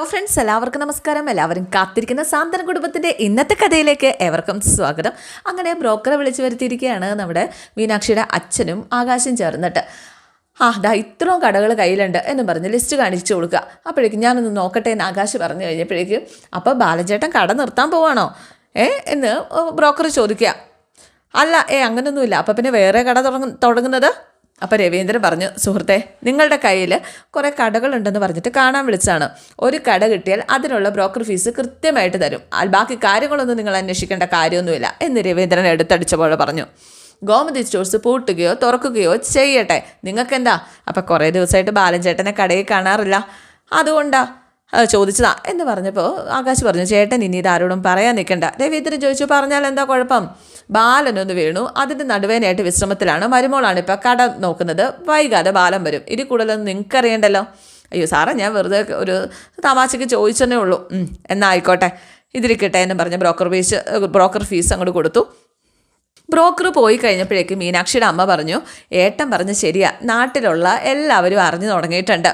Hello friends എല്ലാവർക്കും നമസ്കാരം. എല്ലാവരും കാത്തിരിക്കുന്ന സാന്തന കുടുംബത്തിന്റെ ഇന്നത്തെ കഥയിലേക്ക് എവർക്കും സ്വാഗതം. അങ്ങനെ ബ്രോക്കറെ വിളിച്ചു വരുത്തിയിരിക്കുകയാണ് നമ്മുടെ മീനാക്ഷിയുടെ അച്ഛനും ആകാശം ചേർന്നിട്ട്. ആ ദാ ഇത്രയും കടകൾ കയ്യിലുണ്ട് എന്ന് പറഞ്ഞ് ലിസ്റ്റ് കാണിച്ചു കൊടുക്കുക. അപ്പോഴേക്കും ഞാനൊന്ന് നോക്കട്ടെ എന്ന് ആകാശ് പറഞ്ഞു കഴിഞ്ഞപ്പോഴേക്കും അപ്പോൾ ബാലചേട്ടൻ കട നിർത്താൻ പോവാണോ? ഏ എന്ന് ബ്രോക്കർ ചോദിക്കുക. അല്ല ഏ അങ്ങനൊന്നുമില്ല. അപ്പോൾ പിന്നെ വേറെ കട തുടങ്ങ തുടങ്ങുന്നത്? അപ്പോൾ രവീന്ദ്രൻ പറഞ്ഞു സുഹൃത്തെ നിങ്ങളുടെ കയ്യിൽ കുറേ കടകളുണ്ടെന്ന് പറഞ്ഞിട്ട് കാണാൻ വിളിച്ചതാണ്. ഒരു കട കിട്ടിയാൽ അതിനുള്ള ബ്രോക്കർ ഫീസ് കൃത്യമായിട്ട് തരും. ബാക്കി കാര്യങ്ങളൊന്നും നിങ്ങൾ അന്വേഷിക്കേണ്ട കാര്യമൊന്നുമില്ല എന്ന് രവീന്ദ്രൻ എടുത്തടിച്ച പോലെ പറഞ്ഞു. ഗോമതി സ്റ്റോഴ്സ് പൂട്ടുകയോ തുറക്കുകയോ ചെയ്യട്ടെ. നിങ്ങൾക്കെന്താ? അപ്പം കുറേ ദിവസമായിട്ട് ബാലൻ ചേട്ടനെ കടയിൽ കാണാറില്ല. അതുകൊണ്ടാ അത് ചോദിച്ചതാ. എന്ന് പറഞ്ഞപ്പോൾ ആകാശ് പറഞ്ഞു ചേട്ടൻ ഇനി ഇതാരോടും പറയാൻ നിൽക്കണ്ട. രവീന്ദ്രൻ ചോദിച്ചു പറഞ്ഞാൽ എന്താ കുഴപ്പം? ബാലനൊന്ന് വീണു. അതിന്റെ നടുവേനായിട്ട് വിശ്രമത്തിലാണ്. മരുമോളാണ് ഇപ്പോൾ കട നോക്കുന്നത്. വൈകാതെ ബാലൻ വരും. ഇനി കൂടുതലൊന്നും നിങ്ങൾക്ക് അറിയണ്ടല്ലോ അയ്യോ സാറേ ഞാൻ വെറുതെ ഒരു തമാശയ്ക്ക് ചോദിച്ചതന്നേ ഉള്ളൂ. എന്നാൽ എന്നാ ആയിക്കോട്ടെ. ഇതിരിക്കട്ടെ എന്ന് പറഞ്ഞ് ബ്രോക്കർ ഫീസ് ബ്രോക്കർ ഫീസ് അങ്ങോട്ട് കൊടുത്തു. ബ്രോക്കർ പോയി കഴിഞ്ഞപ്പോഴേക്ക് മീനാക്ഷിയുടെ അമ്മ പറഞ്ഞു ഏട്ടൻ പറഞ്ഞ് ശരിയാ. നാട്ടിലുള്ള എല്ലാവരും അറിഞ്ഞു തുടങ്ങിയിട്ടുണ്ട്.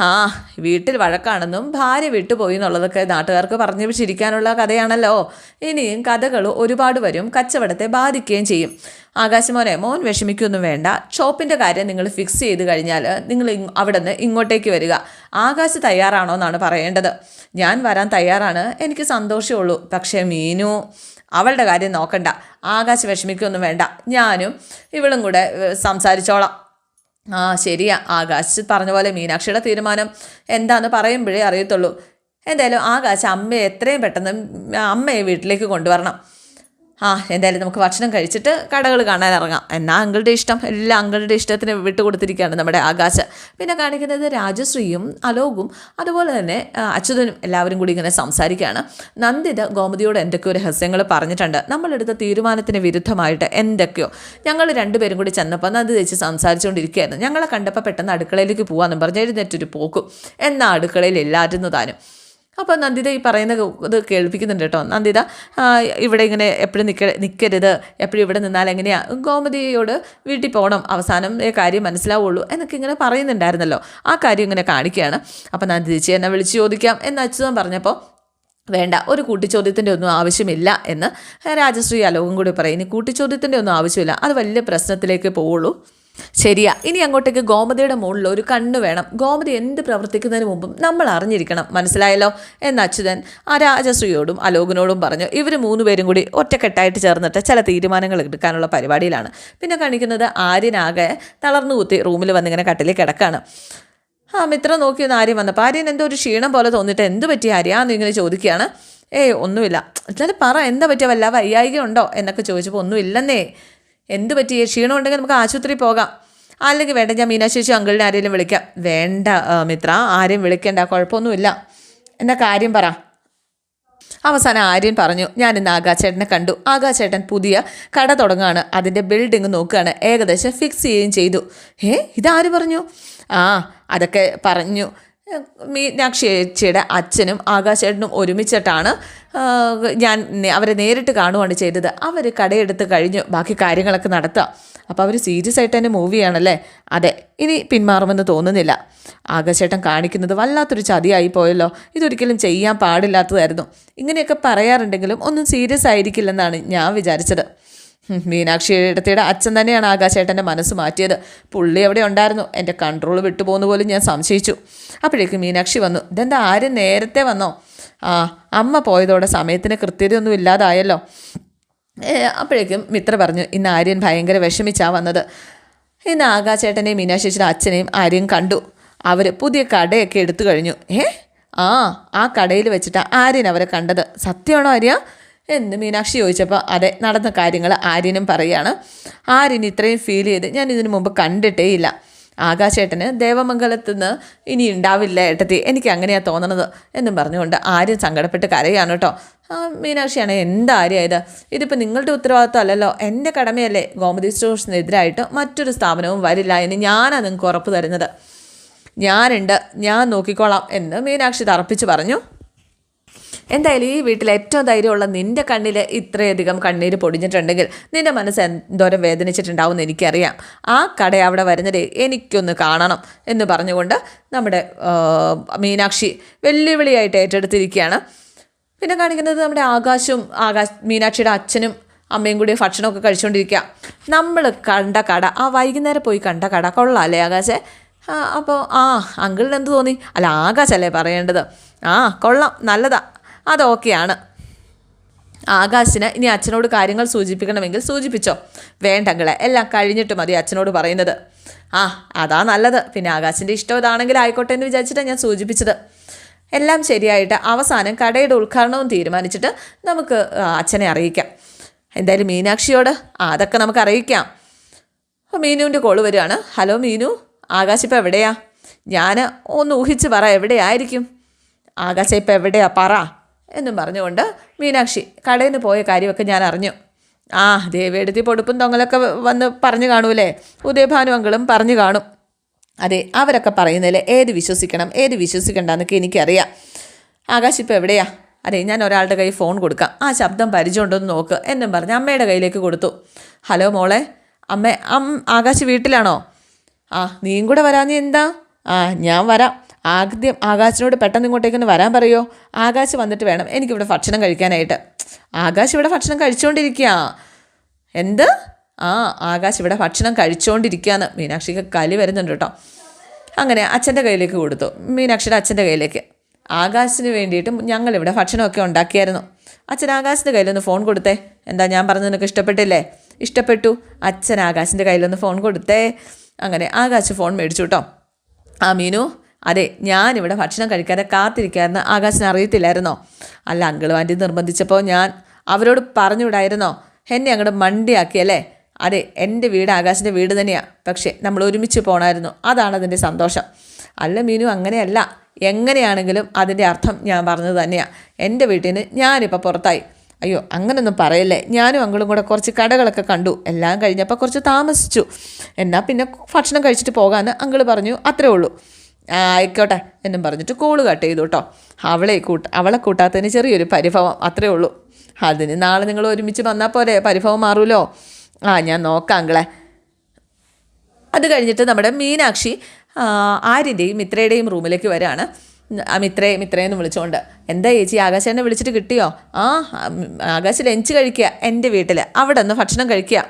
ആ വീട്ടിൽ വഴക്കാണെന്നും ഭാര്യ വിട്ടുപോയി എന്നുള്ളതൊക്കെ നാട്ടുകാർക്ക് പറഞ്ഞു വെച്ചിരിക്കാനുള്ള കഥയാണല്ലോ. ഇനിയും കഥകൾ ഒരുപാട് വരും കച്ചവടത്തെ ബാധിക്കുകയും ചെയ്യും. ആകാശമോനെ മോൻ വിഷമിക്കൊന്നും വേണ്ട. ഷോപ്പിന്റെ കാര്യം നിങ്ങൾ ഫിക്സ് ചെയ്ത് കഴിഞ്ഞാൽ നിങ്ങൾ അവിടെ നിന്ന് ഇങ്ങോട്ടേക്ക് വരിക. ആകാശ് തയ്യാറാണോ എന്നാണ് പറയേണ്ടത്. ഞാൻ വരാൻ തയ്യാറാണ്. എനിക്ക് സന്തോഷമേ ഉള്ളൂ. പക്ഷേ മീനു അവളുടെ കാര്യം നോക്കണ്ട. ആകാശ് വിഷമിക്കൊന്നും വേണ്ട. ഞാനും ഇവളും കൂടെ സംസാരിച്ചോളാം. ആ ശരിയാ. ആകാശ് പറഞ്ഞ പോലെ മീനാക്ഷിയുടെ തീരുമാനം എന്താന്ന് പറയുമ്പോഴേ അറിയത്തുള്ളൂ. എന്തായാലും ആകാശ് അമ്മയെ എത്രയും പെട്ടെന്ന് അമ്മയെ വീട്ടിലേക്ക് കൊണ്ടുവരണം. ആ എന്തായാലും നമുക്ക് ഭക്ഷണം കഴിച്ചിട്ട് കടകൾ കാണാൻ ഇറങ്ങാം. എന്നാ അങ്കിളുടെ ഇഷ്ടം. എല്ലാ അങ്കിളുടെ ഇഷ്ടത്തിന് വിട്ടുകൊടുത്തിരിക്കുകയാണ് നമ്മുടെ ആകാശ്. പിന്നെ കാണിക്കുന്നത് രാജശ്രീയും അലോകും അതുപോലെ തന്നെ അച്യുതനും എല്ലാവരും കൂടി ഇങ്ങനെ സംസാരിക്കുകയാണ്. നന്ദിത ഗോമതിയോട് എന്തൊക്കെയോ രഹസ്യങ്ങൾ പറഞ്ഞിട്ടുണ്ട്. നമ്മളെടുത്ത തീരുമാനത്തിന് വിരുദ്ധമായിട്ട് എന്തൊക്കെയോ. ഞങ്ങൾ രണ്ടുപേരും കൂടി ചെന്നപ്പോൾ നന്ദി തേച്ച് സംസാരിച്ചുകൊണ്ടിരിക്കുകയായിരുന്നു. ഞങ്ങളെ കണ്ടപ്പോൾ പെട്ടെന്ന് അടുക്കളയിലേക്ക് പോകാമെന്നും പറഞ്ഞ് എഴുന്നേറ്റൊരു പോക്കും. എന്നാ അടുക്കളയിൽ ഇല്ലായിരുന്നു താനും. അപ്പോൾ നന്ദിത ഈ പറയുന്ന ഇത് കേൾപ്പിക്കുന്നുണ്ട് കേട്ടോ. നന്ദിത ഇവിടെ ഇങ്ങനെ എപ്പോഴും നിൽക്ക നിൽക്കരുത് എപ്പോഴും ഇവിടെ നിന്നാൽ എങ്ങനെയാണ് ഗോമതിയോട് വീട്ടിൽ പോകണം അവസാനം കാര്യം മനസ്സിലാവുള്ളൂ എന്നൊക്കെ ഇങ്ങനെ പറയുന്നുണ്ടായിരുന്നല്ലോ. ആ കാര്യം ഇങ്ങനെ കാണിക്കുകയാണ്. അപ്പോൾ നന്ദി ചേച്ചി എന്നെ വിളിച്ച് ചോദിക്കാം എന്ന് അച്യുതൻ പറഞ്ഞപ്പോൾ വേണ്ട ഒരു കൂട്ടിച്ചോദ്യത്തിന്റെ ഒന്നും ആവശ്യമില്ല എന്ന് രാജശ്രീ അലോകം കൂടി പറയും. ഇനി കൂട്ടിച്ചോദ്യത്തിന്റെ ഒന്നും ആവശ്യമില്ല. അത് വലിയ പ്രശ്നത്തിലേക്ക് പോവുള്ളൂ. ശരിയാ. ഇനി അങ്ങോട്ടേക്ക് ഗോമതിയുടെ മുകളിൽ ഒരു കണ്ണ് വേണം. ഗോമതി എന്ത് പ്രവർത്തിക്കുന്നതിന് മുമ്പും നമ്മൾ അറിഞ്ഞിരിക്കണം. മനസ്സിലായല്ലോ? എന്ന് അച്യുതൻ ആ രാജശ്രീയോടും അലോകനോടും പറഞ്ഞു. ഇവർ മൂന്ന് പേരും കൂടി ഒറ്റക്കെട്ടായിട്ട് ചേർന്നിട്ട് ചില തീരുമാനങ്ങൾ എടുക്കാനുള്ള പരിപാടിയിലാണ്. പിന്നെ കാണിക്കുന്നത് ആര്യനാകെ തളർന്നു കുത്തി റൂമിൽ വന്നിങ്ങനെ കട്ടിലിൽ കിടക്കാണ്. ആ മിത്രം നോക്കി ഒന്ന് ആര്യം വന്നപ്പോൾ ആര്യൻ എന്തോ ഒരു ക്ഷീണം പോലെ തോന്നിയിട്ട് എന്ത് പറ്റി ആര്യാന്ന് ഇങ്ങനെ ചോദിക്കുകയാണ്. ഏയ് ഒന്നുമില്ല. എന്നാലും പറ എന്താ പറ്റിയ? വല്ല വയ്യായിക ഉണ്ടോ? എന്നൊക്കെ ചോദിച്ചപ്പോൾ ഒന്നുമില്ലെന്നേ. എന്ത് പറ്റിയേ ക്ഷീണം ഉണ്ടെങ്കിൽ നമുക്ക് ആശുപത്രി പോകാം. അല്ലെങ്കിൽ വേണ്ട ഞാൻ മീനാശേഷി അങ്കിളിനെ ആരെങ്കിലും വിളിക്കാം. വേണ്ട മിത്ര ആരെയും വിളിക്കേണ്ട കുഴപ്പമൊന്നുമില്ല. എന്നാ കാര്യം പറ. അവസാനം ആര്യൻ പറഞ്ഞു ഞാൻ ഇന്ന് ആകാശേട്ടനെ കണ്ടു. ആകാശേട്ടൻ പുതിയ കട തുടങ്ങുകയാണ്. അതിന്റെ ബിൽഡിംഗ് നോക്കുകയാണ്. ഏകദേശം ഫിക്സ് ചെയ്യുകയും ചെയ്തു. ഏ ഇതാര് പറഞ്ഞു? ആ അതൊക്കെ പറഞ്ഞു. മീനാക്ഷി ചേച്ചിയുടെ അച്ഛനും ആകാശേട്ടനും ഒരുമിച്ചിട്ടാണ് ഞാൻ അവരെ നേരിട്ട് കാണുവാണ് ചെയ്തത്. അവർ കടയെടുത്ത് കഴിഞ്ഞു ബാക്കി കാര്യങ്ങളൊക്കെ നടത്താം. അപ്പോൾ അവർ സീരിയസ് ആയിട്ട് തന്നെ മൂവിയാണല്ലേ? അതെ ഇനി പിന്മാറുമെന്ന് തോന്നുന്നില്ല. ആകാശേട്ടൻ കാണിക്കുന്നത് വല്ലാത്തൊരു ചതിയായി പോയല്ലോ. ഇതൊരിക്കലും ചെയ്യാൻ പാടില്ലാത്തതായിരുന്നു. ഇങ്ങനെയൊക്കെ പറയാറുണ്ടെങ്കിലും ഒന്നും സീരിയസ് ആയിരിക്കില്ലെന്നാണ് ഞാൻ വിചാരിച്ചത്. മീനാക്ഷി ഇടത്തിയുടെ അച്ഛൻ തന്നെയാണ് ആകാശേട്ടന്റെ മനസ്സ് മാറ്റിയത്. പുള്ളി എവിടെ ഉണ്ടായിരുന്നു? എന്റെ കൺട്രോൾ വിട്ടുപോകുന്ന പോലും ഞാൻ സംശയിച്ചു. അപ്പോഴേക്കും മീനാക്ഷി വന്നു. ഇതെന്താ ആരും നേരത്തെ വന്നോ? ആ അമ്മ പോയതോടെ സമയത്തിന് കൃത്യതയൊന്നും ഇല്ലാതായല്ലോ. അപ്പോഴേക്കും മിത്ര പറഞ്ഞു. ഇന്ന് ആര്യൻ ഭയങ്കര വിഷമിച്ചാണ് വന്നത്. ഇന്ന് ആകാശേട്ടനെയും മീനാശേഷിയുടെ അച്ഛനെയും ആര്യൻ കണ്ടു. അവർ പുതിയ കടയൊക്കെ എടുത്തു കഴിഞ്ഞു. ഏ ആ ആ കടയിൽ വെച്ചിട്ട് ആര്യൻ അവരെ കണ്ടത്. സത്യമാണോ ആര്യ? എന്ന് മീനാക്ഷി ചോദിച്ചപ്പോൾ അതെ നടന്ന കാര്യങ്ങൾ ആര്യനും പറയാണ്. ആര്യൻ ഇത്രയും ഫീൽ ചെയ്ത് ഞാൻ ഇതിനു മുമ്പ് കണ്ടിട്ടേ ഇല്ല. ആകാശേട്ടന് ദേവമംഗലത്ത് നിന്ന് ഇനി ഉണ്ടാവില്ല ഏട്ടത്തി എനിക്ക് അങ്ങനെയാണ് തോന്നണത് എന്നും പറഞ്ഞുകൊണ്ട് ആര്യൻ സങ്കടപ്പെട്ട് കരയാണ് കേട്ടോ. മീനാക്ഷിയാണ് എന്താ ആര്യത് ഇതിപ്പോൾ നിങ്ങളുടെ ഉത്തരവാദിത്വം അല്ലല്ലോ. എന്റെ കടമയല്ലേ ഗോമതി സ്റ്റോഴ്സിനെതിരായിട്ട് മറ്റൊരു സ്ഥാപനവും വരില്ല എന്ന് ഞാനാണ് നിങ്ങൾക്ക് ഉറപ്പ് തരുന്നത്. ഞാനുണ്ട് ഞാൻ നോക്കിക്കോളാം എന്ന് മീനാക്ഷി തറപ്പിച്ച് പറഞ്ഞു. എന്തായാലും ഈ വീട്ടിൽ ഏറ്റവും ധൈര്യമുള്ള നിന്റെ കണ്ണിൽ ഇത്രയധികം കണ്ണീര് പൊടിഞ്ഞിട്ടുണ്ടെങ്കിൽ നിന്റെ മനസ്സ് എന്തോരം വേദനിച്ചിട്ടുണ്ടാവും എന്ന് എനിക്കറിയാം. ആ കട അവിടെ വരുന്നത് എനിക്കൊന്ന് കാണണം എന്ന് പറഞ്ഞുകൊണ്ട് നമ്മുടെ മീനാക്ഷി വെല്ലുവിളിയായിട്ട് ഏറ്റെടുത്തിരിക്കുകയാണ്. പിന്നെ കാണിക്കുന്നത് നമ്മുടെ ആകാശും ആകാശ് മീനാക്ഷിയുടെ അച്ഛനും അമ്മയും കൂടി ഭക്ഷണമൊക്കെ കഴിച്ചുകൊണ്ടിരിക്കുക. നമ്മൾ കണ്ട കട ആ വൈകുന്നേരം പോയി കണ്ട കട. കൊള്ളാം അല്ലേ ആകാശേ അപ്പോൾ ആ അങ്കിളിന് എന്ത് തോന്നി? അല്ല ആകാശല്ലേ പറയേണ്ടത്. ആ കൊള്ളാം നല്ലതാ. അതൊക്കെയാണ് ആകാശിന് ഇനി അച്ഛനോട് കാര്യങ്ങൾ സൂചിപ്പിക്കണമെങ്കിൽ സൂചിപ്പിച്ചോ? വേണ്ടങ്ങളെ എല്ലാം കഴിഞ്ഞിട്ട് മതി അച്ഛനോട് പറയുന്നത്. ആ അതാ നല്ലത്. പിന്നെ ആകാശിന്റെ ഇഷ്ടം ഇതാണെങ്കിൽ ആയിക്കോട്ടെ എന്ന് വിചാരിച്ചിട്ടാണ് ഞാൻ സൂചിപ്പിച്ചത്. എല്ലാം ശരിയായിട്ട് അവസാനം കടയുടെ ഉദ്ഘാടനവും തീരുമാനിച്ചിട്ട് നമുക്ക് അച്ഛനെ അറിയിക്കാം. എന്തായാലും മീനാക്ഷിയോട് അതൊക്കെ നമുക്ക് അറിയിക്കാം. അപ്പോൾ മീനുവിന്റെ കോൾ വരികയാണ്. ഹലോ മീനു. ആകാശ് ഇപ്പോൾ എവിടെയാ? ഞാൻ ഒന്ന് ഊഹിച്ച് പറ എവിടെയായിരിക്കും? ആകാശം ഇപ്പോൾ എവിടെയാ? പറ. എന്നും പറഞ്ഞുകൊണ്ട് മീനാക്ഷി കടയിൽ നിന്ന് പോയ കാര്യമൊക്കെ ഞാൻ അറിഞ്ഞു. ആ ദേവിയെടുത്തി പൊടുപ്പും തൊങ്ങലൊക്കെ വന്ന് പറഞ്ഞു കാണൂലേ ഉദയഭാനു അങ്കളും പറഞ്ഞു കാണും. അതെ അവരൊക്കെ പറയുന്നതിൽ ഏത് വിശ്വസിക്കണം ഏത് വിശ്വസിക്കണ്ടെന്നൊക്കെ എനിക്കറിയാം. ആകാശ് ഇപ്പോൾ എവിടെയാ? അതെ ഞാൻ ഒരാളുടെ കയ്യിൽ ഫോൺ കൊടുക്കാം. ആ ശബ്ദം പരിചയമുണ്ടോ എന്ന് നോക്ക് എന്നും പറഞ്ഞ് അമ്മയുടെ കയ്യിലേക്ക് കൊടുത്തു. ഹലോ മോളെ അമ്മ അം ആകാശ് വീട്ടിലാണോ? ആ നീയും കൂടെ വരാഞ്ഞ് എന്താ? ആ ഞാൻ വരാം. ആദ്യം ആകാശിനോട് പെട്ടെന്ന് ഇങ്ങോട്ടേക്കൊന്ന് വരാൻ പറയോ? ആകാശ് വന്നിട്ട് വേണം എനിക്കിവിടെ ഭക്ഷണം കഴിക്കാനായിട്ട്. ആകാശ് ഇവിടെ ഭക്ഷണം കഴിച്ചുകൊണ്ടിരിക്കുക എന്ത്? ആ ആകാശ് ഇവിടെ ഭക്ഷണം കഴിച്ചുകൊണ്ടിരിക്കുകയെന്ന് മീനാക്ഷിക്ക് കലി വരുന്നുണ്ട് കേട്ടോ. അങ്ങനെ അച്ഛന്റെ കയ്യിലേക്ക് കൊടുത്തു. മീനാക്ഷിയുടെ അച്ഛന്റെ കയ്യിലേക്ക്. ആകാശിന് വേണ്ടിയിട്ട് ഞങ്ങളിവിടെ ഭക്ഷണമൊക്കെ ഉണ്ടാക്കിയായിരുന്നു. അച്ഛൻ ആകാശിന്റെ കയ്യിലൊന്ന് ഫോൺ കൊടുത്തേ. എന്താ ഞാൻ പറഞ്ഞത് നിനക്ക് ഇഷ്ടപ്പെട്ടില്ലേ? ഇഷ്ടപ്പെട്ടു. അച്ഛൻ ആകാശിന്റെ കയ്യിലൊന്ന് ഫോൺ കൊടുത്തേ. അങ്ങനെ ആകാശ് ഫോൺ മേടിച്ചു കേട്ടോ. ആ മീനു അതെ ഞാനിവിടെ ഭക്ഷണം കഴിക്കാതെ കാത്തിരിക്കാമെന്ന് ആകാശിന് അറിയത്തില്ലായിരുന്നോ? അല്ല അങ്കിൾ നിർബന്ധിച്ചപ്പോൾ ഞാൻ അവരോട് പറഞ്ഞു വിടായിരുന്നോ എന്നെ അങ്ങോട്ട് മണ്ടിയാക്കിയല്ലേ അതെ എന്റെ വീട് ആകാശിന്റെ വീട് തന്നെയാണ് പക്ഷേ നമ്മൾ ഒരുമിച്ച് പോണായിരുന്നു. അതാണ് അതിന്റെ സന്തോഷം. അല്ല മീനു അങ്ങനെയല്ല. എങ്ങനെയാണെങ്കിലും അതിന്റെ അർത്ഥം ഞാൻ പറഞ്ഞത് തന്നെയാണ് എന്റെ വീട്ടിൽ നിന്ന് ഞാനിപ്പോൾ പുറത്തായി. അയ്യോ അങ്ങനൊന്നും പറയല്ലേ? ഞാനും അങ്ങളും കൂടെ കുറച്ച് കടകളൊക്കെ കണ്ടു. എല്ലാം കഴിഞ്ഞപ്പോൾ കുറച്ച് താമസിച്ചു. എന്നാൽ പിന്നെ ഭക്ഷണം കഴിച്ചിട്ട് പോകാമെന്ന് അങ്കിൾ പറഞ്ഞു. അത്രേ ഉള്ളൂ. ആയിക്കോട്ടെ എന്നും പറഞ്ഞിട്ട് കോൾ കട്ട് ചെയ്തു കേട്ടോ അവളെ കൂട്ട അവളെ കൂട്ടാത്തതിന് ചെറിയൊരു പരിഭവം അത്രേ ഉള്ളൂ. അതിന് നാളെ നിങ്ങൾ ഒരുമിച്ച് വന്നാൽ പോലെ പരിഭവം മാറൂലോ? ആ ഞാൻ നോക്കാം അങ്കളെ. അത് കഴിഞ്ഞിട്ട് നമ്മുടെ മീനാക്ഷി ആര്യന്റെയും മിത്രയുടെയും റൂമിലേക്ക് വരാണ്. മിത്രയെ മിത്രയെന്ന് വിളിച്ചുകൊണ്ട് എന്താ ചേച്ചി ആകാശേനെ വിളിച്ചിട്ട് കിട്ടിയോ? ആ ആകാശ് ലഞ്ച് കഴിക്കുക എന്റെ വീട്ടിൽ അവിടെ നിന്ന് ഭക്ഷണം കഴിക്കുക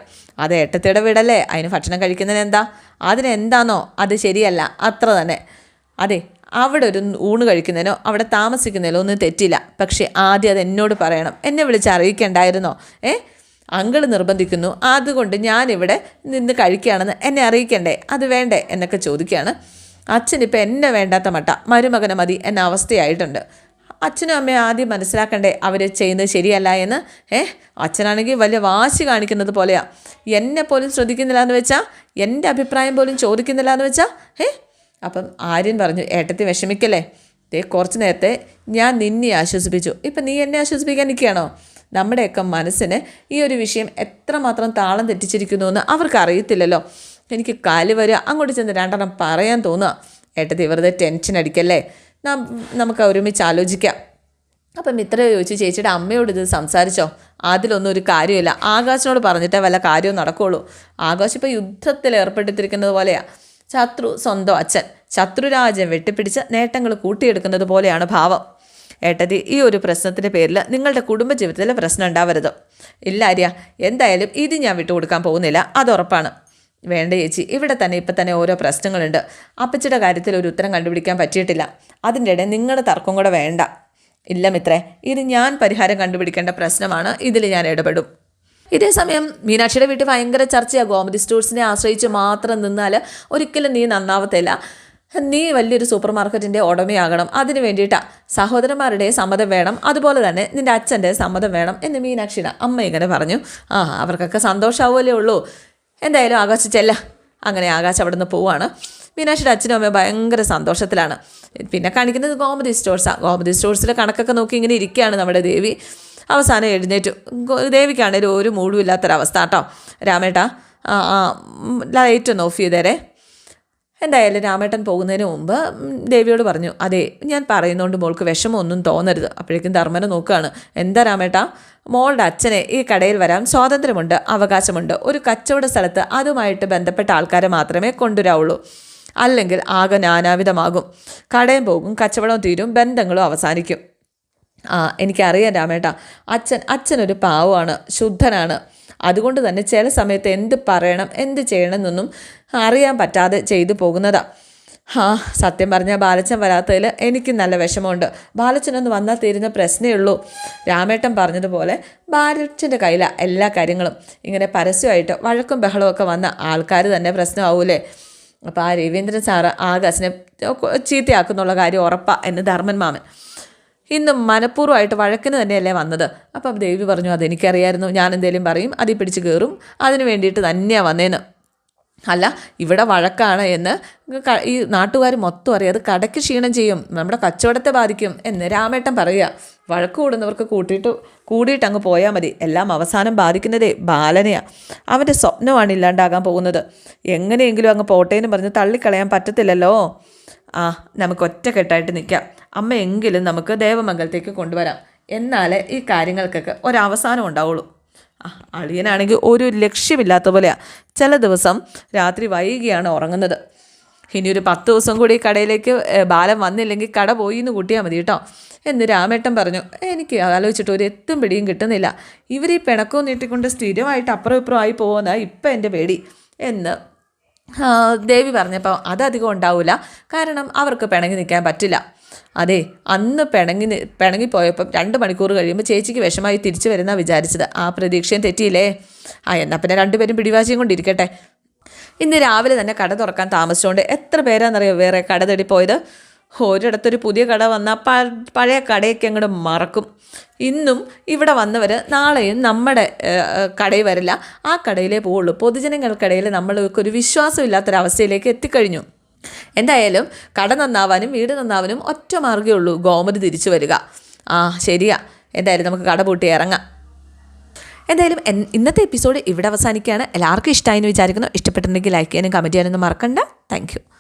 അത് ഏട്ടത്തിയുടെ വീടല്ലേ? അതിന് ഭക്ഷണം കഴിക്കുന്നതിന് എന്താ അതിനെന്താണോ അത് ശരിയല്ല. അത്ര തന്നെ. അതെ അവിടെ ഒരു ഊണ് കഴിക്കുന്നതിനോ അവിടെ താമസിക്കുന്നതിനോ ഒന്നും തെറ്റില്ല. പക്ഷേ ആദ്യം അത് എന്നോട് പറയണം. എന്നെ വിളിച്ച് അറിയിക്കണ്ടായിരുന്നോ? ഏ? അങ്കിൾ നിർബന്ധിക്കുന്നു. അതുകൊണ്ട് ഞാനിവിടെ നിന്ന് കഴിക്കുകയാണെന്ന് എന്നെ അറിയിക്കണ്ടേ? അത് വേണ്ടേ? എന്നൊക്കെ ചോദിക്കുകയാണ്. അച്ഛനിപ്പോൾ എന്നെ വേണ്ടാത്ത മട്ട. മരുമകനെ മതി എന്ന അവസ്ഥയായിട്ടുണ്ട്. അച്ഛനും അമ്മയും ആദ്യം മനസ്സിലാക്കണ്ടേ അവർ ചെയ്യുന്നത് ശരിയല്ല എന്ന്? ഏ? അച്ഛനാണെങ്കിൽ വലിയ വാശി കാണിക്കുന്നത് പോലെയാണ് എന്നെ പോലും ശ്രദ്ധിക്കുന്നില്ല എന്ന് വെച്ചാൽ എന്റെ അഭിപ്രായം പോലും ചോദിക്കുന്നില്ല എന്ന് വെച്ചാൽ ഏ? അപ്പം ആര്യൻ പറഞ്ഞു ഏട്ടത്തി വിഷമിക്കല്ലേ? ദേ കുറച്ച് നേരത്തെ ഞാൻ നിന്നെ ആശ്വസിപ്പിച്ചു. ഇപ്പം നീ എന്നെ ആശ്വസിപ്പിക്കാൻ നിൽക്കുകയാണോ? നമ്മുടെയൊക്കെ മനസ്സിന് ഈ ഒരു വിഷയം എത്രമാത്രം താളം തെറ്റിച്ചിരിക്കുന്നു എന്ന് അവർക്ക് അറിയത്തില്ലല്ലോ. എനിക്ക് കാൽ വരിക അങ്ങോട്ട് ചെന്ന് രണ്ടെണ്ണം പറയാൻ തോന്നുക. ഏട്ടത്തി വെറുതെ ടെൻഷൻ അടിക്കല്ലേ? നമുക്ക് ഒരുമിച്ച് ആലോചിക്കാം. അപ്പം മിത്ര ചോദിച്ചു. ചേച്ചിയുടെ അമ്മയോട് ഇത് സംസാരിച്ചോ? അതിലൊന്നും ഒരു കാര്യമില്ല. ആകാശിനോട് പറഞ്ഞിട്ടേ വല്ല കാര്യവും നടക്കുകയുള്ളൂ ആകാശ് ഇപ്പോൾ യുദ്ധത്തിൽ ഏർപ്പെട്ടിരിക്കുന്നത് പോലെയാ. ശത്രു സ്വന്തം അച്ഛൻ. ശത്രുരാജ്യം വെട്ടിപ്പിടിച്ച് നേട്ടങ്ങൾ കൂട്ടിയെടുക്കുന്നത് പോലെയാണ് ഭാവം. ഏട്ടതി ഈ ഒരു പ്രശ്നത്തിന്റെ പേരിൽ നിങ്ങളുടെ കുടുംബജീവിതത്തിൽ പ്രശ്നം ഉണ്ടാവരുത്. ഇല്ല ആര്യ എന്തായാലും ഇത് ഞാൻ വിട്ടുകൊടുക്കാൻ പോകുന്നില്ല. അത് ഉറപ്പാണ്. വേണ്ട ചേച്ചി ഇവിടെ തന്നെ ഇപ്പം തന്നെ ഓരോ പ്രശ്നങ്ങളുണ്ട്. അപ്പച്ചിയുടെ കാര്യത്തിൽ ഒരു ഉത്തരം കണ്ടുപിടിക്കാൻ പറ്റിയിട്ടില്ല. അതിന്റെ ഇടയിൽ നിങ്ങളുടെ തർക്കം കൂടെ വേണ്ട. ഇല്ല മിത്രേ ഇത് ഞാൻ പരിഹാരം കണ്ടുപിടിക്കേണ്ട പ്രശ്നമാണ്. ഇതിൽ ഞാൻ ഇടപെടും. ഇതേ സമയം മീനാക്ഷിയുടെ വീട്ടിൽ ഭയങ്കര ചർച്ചയാണ് ഗോമതി സ്റ്റോഴ്സിനെ ആശ്രയിച്ച് മാത്രം നിന്നാൽ ഒരിക്കലും നീ നന്നാവത്തില്ല. നീ വലിയൊരു സൂപ്പർ മാർക്കറ്റിന്റെ ഉടമയാകണം. അതിന് വേണ്ടിയിട്ടാണ് സഹോദരന്മാരുടെ സമ്മതം വേണം. അതുപോലെ തന്നെ നിന്റെ അച്ഛന്റെ സമ്മതം വേണം എന്ന് മീനാക്ഷിയുടെ അമ്മ ഇങ്ങനെ പറഞ്ഞു. ആ അവർക്കൊക്കെ സന്തോഷമാവുമല്ലേ ഉള്ളൂ. എന്തായാലും ആകാശിച്ചല്ല ചെല്ല. അങ്ങനെ ആകാശ് അവിടെ നിന്ന് പോവാണ്. മീനാക്ഷിയുടെ അച്ഛനും അമ്മയും ഭയങ്കര സന്തോഷത്തിലാണ്. പിന്നെ കാണിക്കുന്നത് ഗോമതി സ്റ്റോഴ്സാണ് ഗോമതി സ്റ്റോഴ്സിലെ കണക്കൊക്കെ നോക്കി ഇങ്ങനെ ഇരിക്കുകയാണ് നമ്മുടെ ദേവി. അവസാനം എഴുന്നേറ്റു. ദേവിക്കാണേലും ഒരു മൂടുമില്ലാത്തൊരവസ്ഥ കേട്ടോ. രാമേട്ടാ ലൈറ്റ് ഒന്ന് ഓഫ് ചെയ്തേരെ. എന്തായാലും രാമേട്ടൻ പോകുന്നതിന് മുമ്പ് ദേവിയോട് പറഞ്ഞു അതെ ഞാൻ പറയുന്നതുകൊണ്ട് മോൾക്ക് വിഷമമൊന്നും തോന്നരുത്. അപ്പോഴേക്കും ധർമ്മനെ നോക്കുകയാണ് എന്താ രാമേട്ടാ? മോളുടെ അച്ഛനെ ഈ കടയിൽ വരാൻ സ്വാതന്ത്ര്യമുണ്ട് അവകാശമുണ്ട്. ഒരു കച്ചവട സ്ഥലത്ത് അതുമായിട്ട് ബന്ധപ്പെട്ട ആൾക്കാരെ മാത്രമേ കൊണ്ടുവരാവുള്ളൂ. അല്ലെങ്കിൽ ആകെ നാനാവിധമാകും. കടയും പോകും കച്ചവടവും തീരും ബന്ധങ്ങളും അവസാനിക്കും. ആ എനിക്കറിയാം രാമേട്ടാ. അച്ഛൻ അച്ഛനൊരു പാവമാണ് ശുദ്ധനാണ്. അതുകൊണ്ട് തന്നെ ചില സമയത്ത് എന്ത് പറയണം എന്ത് ചെയ്യണം എന്നൊന്നും അറിയാൻ പറ്റാതെ ചെയ്തു പോകുന്നതാ. ആ സത്യം പറഞ്ഞാൽ ബാലച്ചൻ വരാത്തതിൽ എനിക്ക് നല്ല വിഷമമുണ്ട്. ബാലച്ചനൊന്ന് വന്നാൽ തീരുന്ന പ്രശ്നമേ ഉള്ളൂ. രാമേട്ടൻ പറഞ്ഞതുപോലെ ബാലച്ചന്റെ കയ്യിലാണ് എല്ലാ കാര്യങ്ങളും. ഇങ്ങനെ പരസ്യമായിട്ട് വഴക്കും ബഹളമൊക്കെ വന്ന ആൾക്കാർ തന്നെ പ്രശ്നമാവൂലേ. അപ്പോൾ ആ രവീന്ദ്രൻ സാറ് ആകാശിനെ ചീത്തയാക്കുന്നുള്ള കാര്യം ഉറപ്പാണ് എന്ന് ധർമ്മൻ മാമൻ. ഇന്നും മനഃപൂർവമായിട്ട് വഴക്കിന് തന്നെയല്ലേ വന്നത്? അപ്പം ദേവി പറഞ്ഞു അതെനിക്കറിയായിരുന്നു. ഞാൻ എന്തേലും പറയും അതിൽ പിടിച്ച് കയറും. അതിന് വേണ്ടിയിട്ട് തന്നെയാണ് വന്നേന്ന്. അല്ല ഇവിടെ വഴക്കാണ് എന്ന് ഈ നാട്ടുകാർ മൊത്തം അറിയാം. അത് കടയ്ക്ക് ക്ഷീണം ചെയ്യും. നമ്മുടെ കച്ചവടത്തെ ബാധിക്കും എന്ന് രാമേട്ടൻ പറയുക. വഴക്ക് കൂടുന്നവർക്ക് കൂട്ടിയിട്ട് കൂടിയിട്ട് അങ്ങ് പോയാൽ മതി. എല്ലാം അവസാനം ബാധിക്കുന്നതേ ബാലനെയാണ് അവന്റെ സ്വപ്നമാണ് ഇല്ലാണ്ടാകാൻ പോകുന്നത്. എങ്ങനെയെങ്കിലും അങ്ങ് പോട്ടേന്ന് പറഞ്ഞ് തള്ളിക്കളയാൻ പറ്റത്തില്ലല്ലോ. ആ നമുക്ക് ഒറ്റക്കെട്ടായിട്ട് നിൽക്കാം. അമ്മയെങ്കിലും നമുക്ക് ദേവമംഗലത്തേക്ക് കൊണ്ടുവരാം. എന്നാലേ ഈ കാര്യങ്ങൾക്കൊക്കെ ഒരവസാനം ഉണ്ടാവുള്ളൂ. അളിയനാണെങ്കിൽ ഒരു ലക്ഷ്യമില്ലാത്ത പോലെയാണ് ചില ദിവസം രാത്രി വൈകിയാണ് ഉറങ്ങുന്നത്. ഇനി ഒരു പത്ത് ദിവസം കൂടി കടയിലേക്ക് ബാലം വന്നില്ലെങ്കിൽ കട പോയി എന്ന് കൂട്ടിയാൽ മതി കേട്ടോ. എന്ന് രാമേട്ടൻ പറഞ്ഞു. എനിക്ക് ആലോചിച്ചിട്ട് ഒരു എത്തും പിടിയും കിട്ടുന്നില്ല. ഇവർ ഈ പിണക്കവും നീട്ടിക്കൊണ്ട് സ്ഥിരമായിട്ട് അപ്പുറം ഇപ്പുറം ആയി പോകുന്ന ഇപ്പം എന്റെ പേടി എന്ന് ദേവി പറഞ്ഞപ്പോൾ അതധികം ഉണ്ടാവില്ല കാരണം അവർക്ക് പിണങ്ങി നിൽക്കാൻ പറ്റില്ല. അതെ അന്ന് പിണങ്ങി പിണങ്ങിപ്പോയപ്പം രണ്ട് മണിക്കൂർ കഴിയുമ്പോൾ ചേച്ചിക്ക് വിഷമായി തിരിച്ചു വരുന്ന വിചാരിച്ചത്. ആ പ്രതീക്ഷയും തെറ്റിയില്ലേ? ആ എന്നാൽ പിന്നെ രണ്ടുപേരും പിടിവാശിയും കൊണ്ടിരിക്കട്ടെ ഇന്ന് രാവിലെ തന്നെ കട തുറക്കാൻ താമസിച്ചുകൊണ്ട് എത്ര പേരാണെന്നറിയോ വേറെ കട തേടി പോയത്? ഒരിടത്തൊരു പുതിയ കട വന്നാൽ പ- പഴയ കടയൊക്കെ അങ്ങോട്ട് മറക്കും. ഇന്നും ഇവിടെ വന്നവർ നാളെയും നമ്മുടെ കടയിൽ വരില്ല. ആ കടയിലേ പോവുള്ളൂ. പൊതുജനങ്ങൾക്കിടയിൽ നമ്മൾക്ക് ഒരു വിശ്വാസമില്ലാത്തൊരവസ്ഥയിലേക്ക് എത്തിക്കഴിഞ്ഞു. എന്തായാലും കട നന്നാവാനും വീട് നന്നാവാനും ഒറ്റ മാർഗമേ ഉള്ളൂ ഗോമതി തിരിച്ചു വരിക. ആ ശരിയാ. എന്തായാലും നമുക്ക് കട പൂട്ടി ഇറങ്ങാം. എന്തായാലും ഇന്നത്തെ എപ്പിസോഡ് ഇവിടെ അവസാനിക്കുകയാണ്. എല്ലാവർക്കും ഇഷ്ടമായി എന്ന് വിചാരിക്കുന്നു. ഇഷ്ടപ്പെട്ടിട്ടുണ്ടെങ്കിൽ ലൈക്ക് ചെയ്യാനും കമന്റ് ചെയ്യാനൊന്നും മറക്കണ്ട. താങ്ക്